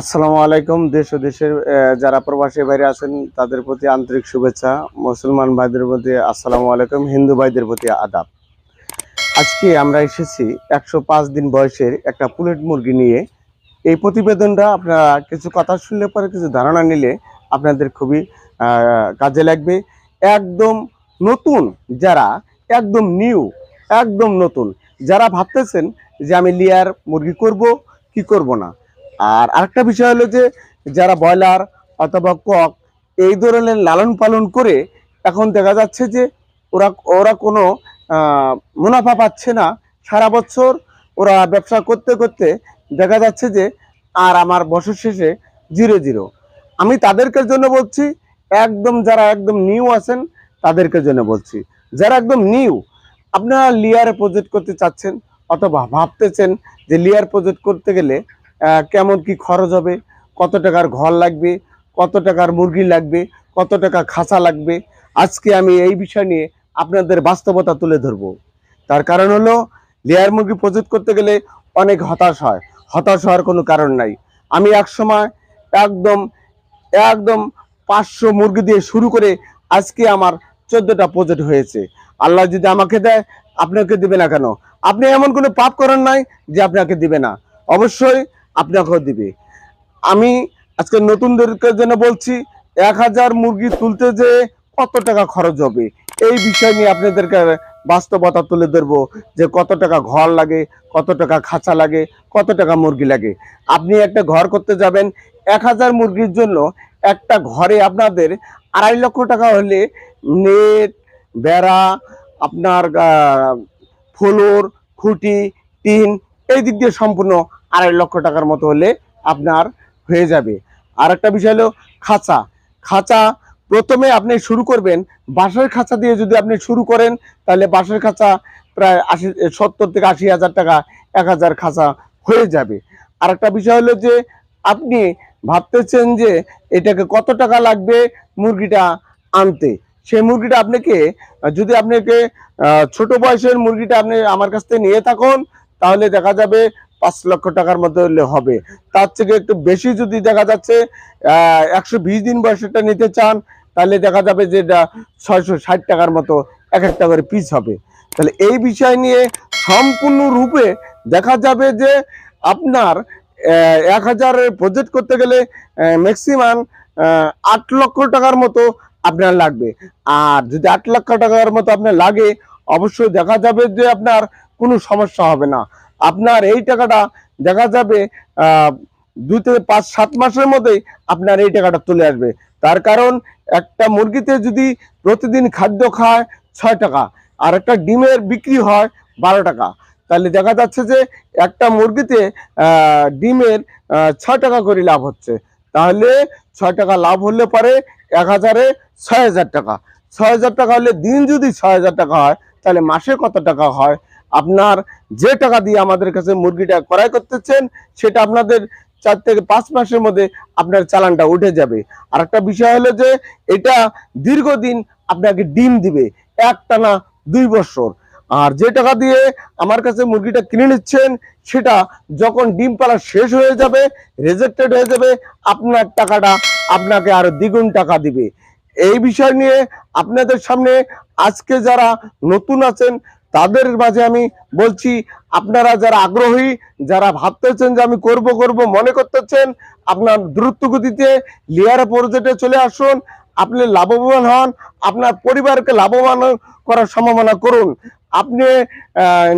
আসসালামু আলাইকুম। দেশ ও দেশের যারা প্রবাসী বাইরে আছেন, তাদের প্রতি আন্তরিক শুভেচ্ছা। মুসলমান ভাইদের প্রতি আসসালামু আলাইকুম, হিন্দু ভাইদের প্রতি আদাব। আজকে আমরা এসেছি একশো পাঁচ দিন বয়সের একটা পুলেট মুরগি নিয়ে। এই প্রতিবেদনটা আপনারা কিছু কথা শুনলে পরে কিছু ধারণা নিলে আপনাদের খুবই কাজে লাগবে। একদম নতুন যারা, একদম নিউ, একদম নতুন। যারা ভাবতেছেন যে আমি লিয়ার মুরগি করব, কি করব না? আর আরেকটা বিষয় হলো যে যারা ব্রয়লার অথবা কক এই ধরনের লালন পালন করে এখন দেখা যাচ্ছে যে ওরা ওরা কোনো মুনাফা পাচ্ছে না। সারা বছর ওরা ব্যবসা করতে করতে দেখা যাচ্ছে যে আর আমার বছর শেষে জিরো জিরো। আমি তাদেরকে জন্য বলছি, একদম যারা একদম নিউ আছেন, তাদেরকে জন্য বলছি। যারা একদম নিউ, আপনারা লিয়ারে প্রজেক্ট করতে চাচ্ছেন অথবা ভাবতেছেন যে লিয়ার প্রজেক্ট করতে গেলে কেমন কি খরচ হবে, কত টাকার ঘর লাগবে, কত টাকার মুরগি লাগবে, কত টাকা খাঁচা লাগবে, আজকে আমি এই বিষয় নিয়ে আপনাদের বাস্তবতা তুলে ধরবো। তার কারণ হলো, লেয়ার মুরগি প্রজেক্ট করতে গেলে অনেক হতাশ হয়। হতাশ হওয়ার কোনো কারণ নাই। আমি এক সময় একদম একদম পাঁচশো মুরগি দিয়ে শুরু করে আজকে আমার চোদ্দটা প্রজেক্ট হয়েছে। আল্লাহ যদি আমাকে দেয় আপনাকে দিবে না কেন? আপনি এমন কোনো পাপ করেন নাই যে আপনাকে দিবে না। অবশ্যই আপনাকেও দিবে। আমি আজকে নতুনদেরকে যেন বলছি, এক হাজার মুরগি তুলতে যে কত টাকা খরচ হবে, এই বিষয় নিয়ে আপনাদেরকে বাস্তবতা তুলে ধরবো যে কত টাকা ঘর লাগে, কত টাকা খাঁচা লাগে, কত টাকা মুরগি লাগে। আপনি একটা ঘর করতে যাবেন, এক হাজার মুরগির জন্য একটা ঘরে আপনাদের আড়াই লক্ষ টাকা হলে নেট, বেড়া, আপনার ফ্লোর, খুঁটি, টিন, এই দিক দিয়ে সম্পূর্ণ আড়াই লক্ষ টাকার মতো হলে আপনার হয়ে যাবে। আর একটা বিষয় হলো খাঁচা। খাঁচা প্রথমে আপনি শুরু করবেন, বাঁশের খাঁচা দিয়ে যদি আপনি শুরু করেন, তাহলে বাঁশের খাঁচা প্রায় আশি, সত্তর থেকে আশি হাজার টাকা, এক হাজার খাঁচা হয়ে যাবে। আর একটা বিষয় হলো যে আপনি ভাবতেছেন যে এটাকে কত টাকা লাগবে মুরগিটা আনতে? সেই মুরগিটা আপনাকে, যদি আপনাকে ছোট বয়সের মুরগিটা আপনি আমার কাছ থেকে নিয়ে থাকুন, তাহলে দেখা যাবে পাঁচ লক্ষ টাকার মধ্যে হলে হবে। তার থেকে একটু বেশি যদি দেখা যাচ্ছে একশো বিশ দিন বয়সেরটা নিতে চান, তাহলে দেখা যাবে যে এটা ছয়শো ষাট টাকার মতো এক একটা করে পিস হবে। তাহলে এই বিষয় নিয়ে সম্পূর্ণ রূপে দেখা যাবে যে আপনার এক হাজারের প্রজেক্ট করতে গেলে ম্যাক্সিমাম আট লক্ষ টাকার মতো আপনার লাগবে। আর যদি আট লক্ষ টাকার মতো আপনার লাগে, অবশ্যই দেখা যাবে যে আপনার কোনো সমস্যা হবে না। আপনার এই টাকাটা দেখা যাবে দুই থেকে পাঁচ, সাত মাসের মধ্যেই আপনার এই টাকাটা চলে আসবে। তার কারণ একটা মুরগিতে যদি প্রতিদিন খাদ্য খায় ছয় টাকা, আর একটা ডিমের বিক্রি হয় বারো টাকা। তাহলে দেখা যাচ্ছে যে একটা মুরগিতে ডিমের ছয় টাকা করে লাভ হচ্ছে। তাহলে ছয় টাকা লাভ হলে পরে এক হাজারে ছয় হাজার টাকা। ছয় হাজার টাকা হলে দিন যদি ছয় হাজার টাকা হয়, তাহলে মাসে কত টাকা হয়? আপনার যে টাকা দিয়ে আমাদের কাছে মুরগিটা ক্রয় করতেছেন, সেটা আপনাদের চার থেকে পাঁচ মাসের মধ্যে আপনার চালানটা উঠে যাবে। আর একটা বিষয় হলো যে, এটা দীর্ঘদিন আপনাকে ডিম দিবে, একটানা দুই বছর। আর যে টাকা দিয়ে আমার কাছে মুরগিটা কিনে নিচ্ছেন, সেটা যখন ডিম পালা শেষ হয়ে যাবে রেজেক্টেড হয়ে যাবে, আপনার টাকাটা আপনাকে আরও দ্বিগুণ টাকা দিবে। এই বিষয় নিয়ে আপনাদের সামনে আজকে যারা নতুন আছেন তাদের মাঝে আমি বলছি, আপনারা যারা আগ্রহী, যারা ভাবতেছেন যে আমি করব করব, মনে করতেছেন, আপনার দ্রুত গতিতে লেয়ার প্রজেক্টে চলে আসুন, আপনি লাভবান হন, আপনার পরিবারকে লাভবান করার সম্ভাবনা করুন। আপনি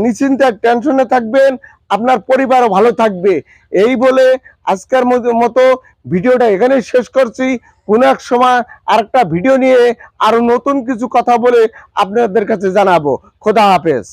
নিশ্চিন্তে টেনশনে থাকবেন আপনার পরিবারও ভালো থাকবে। এই বলে আজকের মতো- ভিডিওটা এখানেই শেষ করছি। কোনো এক সময় আরেকটা ভিডিও নিয়ে আরও নতুন কিছু কথা বলে আপনাদের কাছে জানাব। খোদা হাফেজ।